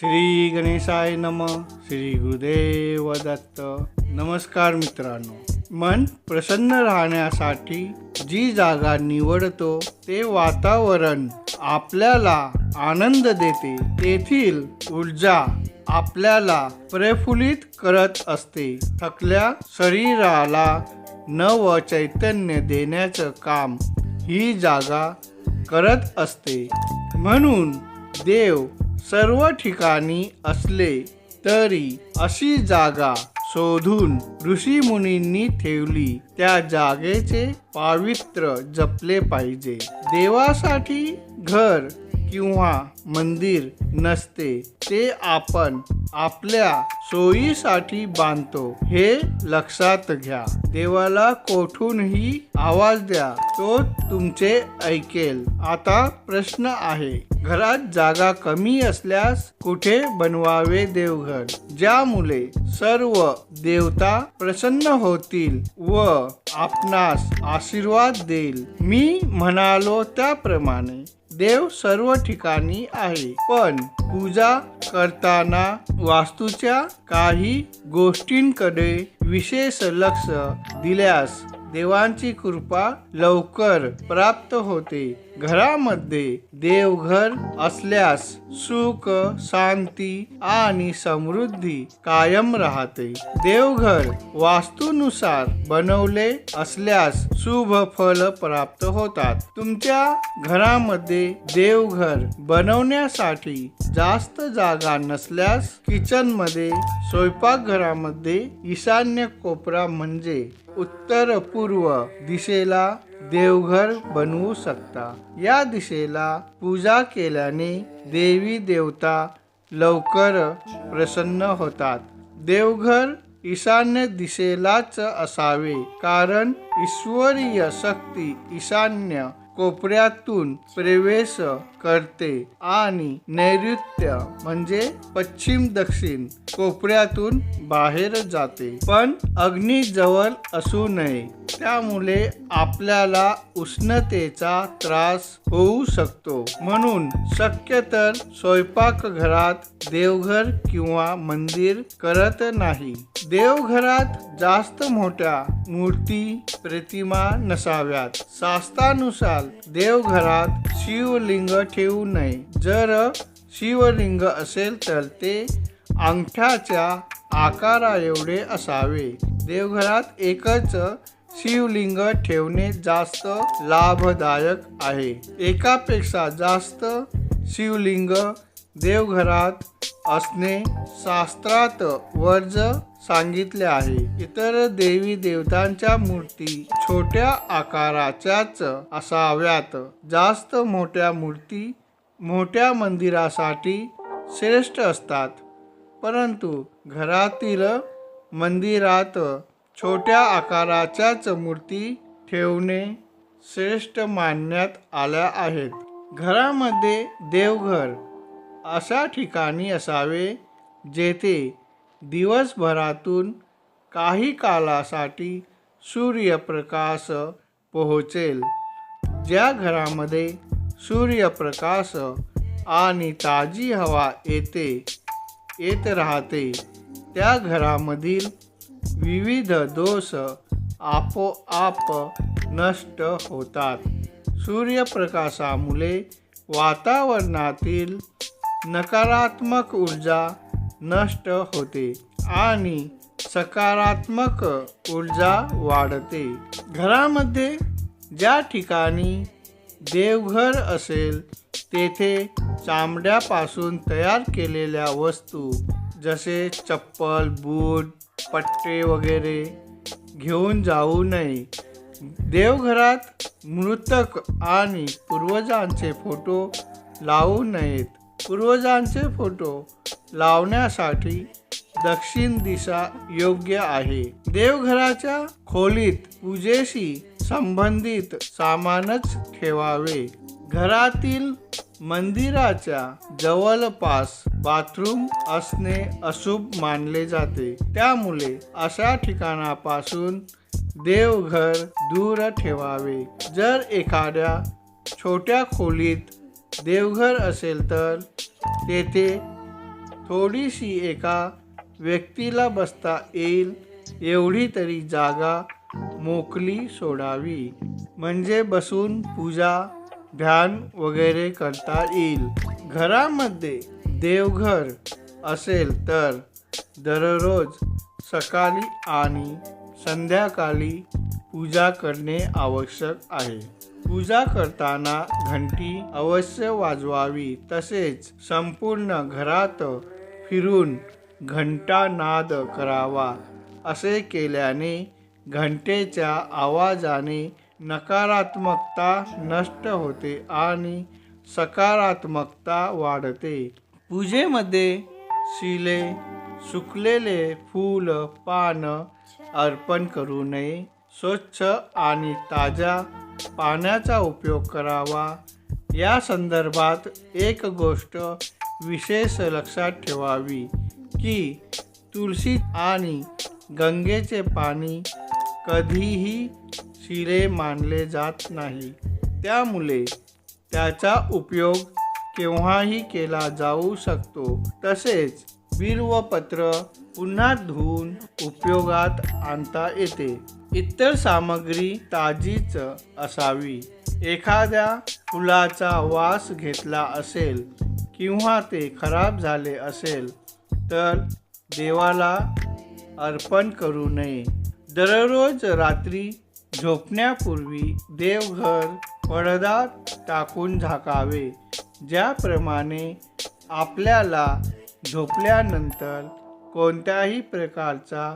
श्री गणेशाय नम श्री गुरुदेव दत्त. नमस्कार मित्रांनो. मन प्रसन्न राहण्यासाठी जी जागा निवडतो ते वातावरण आपल्याला आनंद देते. तेथील ऊर्जा आपल्याला प्रफुल्लित करत असते. थकल्या शरीराला नव चैतन्य देण्याचं काम ही जागा करत असते. म्हणून देव सर्व ठिकाणी असले तरी अशी जागा शोधून ऋषी मुनींनी ठेवली. त्या जागेचे पावित्र्य जपले पाहिजे. देवासाठी घर किंवा मंदिर नसते ते आपण आपल्या सोयीसाठी बांधतो. हे लक्षात घ्या. देवाला कोठूनही आवाज द्या. तो तुमचे ऐकेल. आता प्रश्न आहे. घरात जागा कमी असल्यास कुठे बनवावे देवघर? ज्यामुळे सर्व देवता प्रसन्न होतील व आपणास आशीर्वाद देईल. मी म्हणालो त्याप्रमाणे देव सर्व ठिकाणी आहे पण पूजा करताना वास्तूच्या काही गोष्टींकडे विशेष लक्ष दिल्यास देवांची कृपा लवकर प्राप्त होते. घरामध्ये देवघर असल्यास सुख शांती आणि समृद्धी कायम राहते. देवघर वास्तूनुसार बनवले असल्यास शुभ फल प्राप्त होतात. तुमच्या घरामध्ये देवघर बनवण्यासाठी जास्त जागा नसल्यास किचनमध्ये स्वयंपाकघरामध्ये ईशान्य कोपरा म्हणजे उत्तर पूर्व दिशेला देवघर बनवू शकता. या दिशेला पूजा केल्याने देवी देवता लवकर प्रसन्न होतात. देवघर ईशान्य दिशेलाच असावे कारण ईश्वरीय शक्ती ईशान्य कोपऱ्यातून प्रवेश करते आणि नैऋत्य म्हणजे पश्चिम दक्षिण कोपऱ्यातून बाहेर जाते. पण अग्नी जवळ असू नये. त्यामुळे आपल्याला उष्णतेचा त्रास होऊ शकतो. म्हणून शक्य तर स्वयंपाकघरात देवघर किंवा मंदिर करत नाही. देवघरात जास्त मोठ्या मूर्ती प्रतिमा नसाव्यात. शास्त्रानुसार देवघरात शिवलिंग ठेवू नये. जर शिवलिंग असेल तर ते अंगठ्याच्या आकारा एवढे असावे. देवघरात एकच शिवलिंग ठेवणे जास्त लाभदायक आहे. एकापेक्षा जास्त शिवलिंग देवघरात असणे शास्त्रात वर्ज सांगितले आहे. इतर देवी देवतांच्या मूर्ती छोट्या आकाराच्याच असाव्यात. जास्त मोठ्या मूर्ती मोठ्या मंदिरासाठी श्रेष्ठ असतात. परंतु घरातील मंदिरात छोट्या आकाराच्याच मूर्ती ठेवणे श्रेष्ठ मानण्यात आल्या आहेत. घरामध्ये देवघर अशा ठिकाणी असावे जेथे दिवसभरातून काही कालासाठी सूर्यप्रकाश पोहोचेल. ज्या घरामध्ये सूर्यप्रकाश आणि ताजी हवा येते येत राहते त्या घरामधील विविध दोष आपोआप नष्ट होतात. सूर्यप्रकाशामुळे वातावरणातील नकारात्मक ऊर्जा नष्ट होते आणि सकारात्मक ऊर्जा वाढते. घरामध्ये ज्या ठिकाणी देवघर असेल तेथे चामड्यापासून तयार केलेल्या वस्तू जसे चप्पल बूट पट्टे वगैरे घेऊन जाऊ नये. देवघरात मृतक आणि पूर्वजांचे फोटो लावू नयेत. पूर्वजांचे फोटो लावण्यासाठी दक्षिण दिशा योग्य आहे. देवघराच्या खोलीत पूजेशी संबंधित सामानच ठेवावे. घरातील मंदिराच्या जवळपास बाथरूम असणे अशुभ मानले जाते. त्यामुळे अशा ठिकाणापासून देवघर दूर ठेवावे. जर एखाद्या छोट्या खोलीत देवघर असेल तर तेथे थोडीशी एका व्यक्तीला बसता येईल एवढी तरी जागा मोकली सोडावी. म्हणजे बसून पूजा ध्यान वगैरे करता येईल. घरामध्ये देवघर असेल तर दररोज सकाळी आणि संध्याकाळी पूजा करणे आवश्यक आहे. पूजा करताना घंटी अवश्य वाजवावी तसेच संपूर्ण घरात फिरून घंटानाद करावा असे केल्याने घंटेच्या आवाजाने नकारात्मकता नष्ट होते आणि सकारात्मकता वाढते. पूजेमध्ये शिले सुकलेले फूल पान अर्पण करू नये. स्वच्छ आणि ताज्या पाण्याचा उपयोग करावा. या संदर्भात एक गोष्ट विशेष लक्षात ठेवावी की तुळशी आणि गंगेचे पाणी कधीही शिरे मानले जात नाही. त्यामुळे त्याचा उपयोग केव्हाही केला जाऊ शकतो. तसेच बिल्वपत्र पुन्हा धुवून उपयोगात आणता येते. इतर सामग्री ताजीच असावी. एखाद्या फुलाचा वास घेतला असेल किंवा ते खराब झाले असेल तर देवाला अर्पण करू नये. दररोज रात्री झोपण्यापूर्वी देवघर पडदा टाकून झाकावे. ज्याप्रमाणे आपल्याला झोपल्यानंतर कोणत्याही प्रकारचा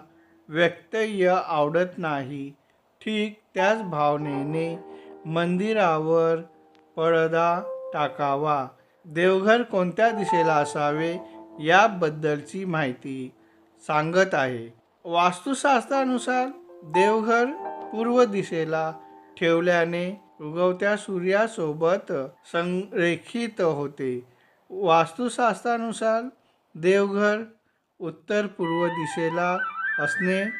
व्यक्तय आवडत नाही. ठीक त्याच भावनेने मंदिरावर पडदा टाकावा. देवघर कोणत्या दिशेला असावे याबद्दलची माहिती सांगत आहे. वास्तुशास्त्रानुसार देवघर पूर्व दिशेला ठेवल्याने उगवत्या सूर्यासोबत संरेखित होते. वास्तुशास्त्रानुसार देवघर उत्तर पूर्व दिशेला असणे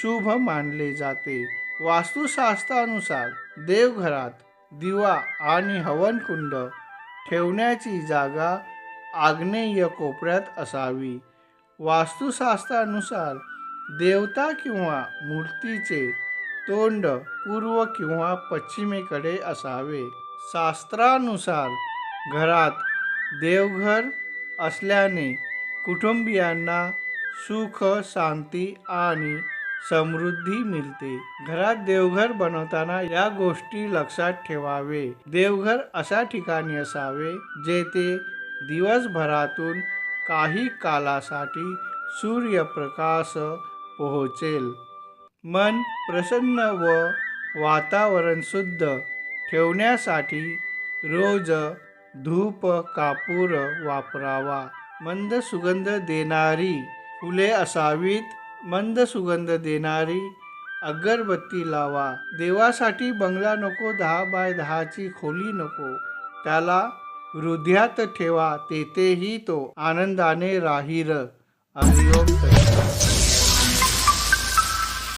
शुभ मानले जाते. वास्तुशास्त्रानुसार देवघरात दिवा आणि हवनकुंड ठेवण्याची जागा आग्नेय कोपऱ्यात असावी. वास्तुशास्त्रानुसार देवता किंवा मूर्तीचे तोंड पूर्व किंवा पश्चिमेकडे असावे. शास्त्रानुसार घरात देवघर असल्याने कुटुंबियांना सुख शांती आणि समृद्धी मिळते. घरात देवघर बनवताना या गोष्टी लक्षात ठेवावे. देवघर अशा ठिकाणी असावे जेथे दिवसभरातून काही कालासाठी सूर्यप्रकाश पोहोचेल. मन प्रसन्न व वातावरण शुद्ध ठेवण्यासाठी रोज धूप कापूर वापरावा. मंद सुगंध देणारी फुले असावीत. मंद सुगंध देणारी अगरबत्ती लावा. देवासाठी बंगला नको दहा बाय दहाची खोली नको. त्याला हृदयात ठेवा तेथेही तो आनंदाने राहीर. हरिओम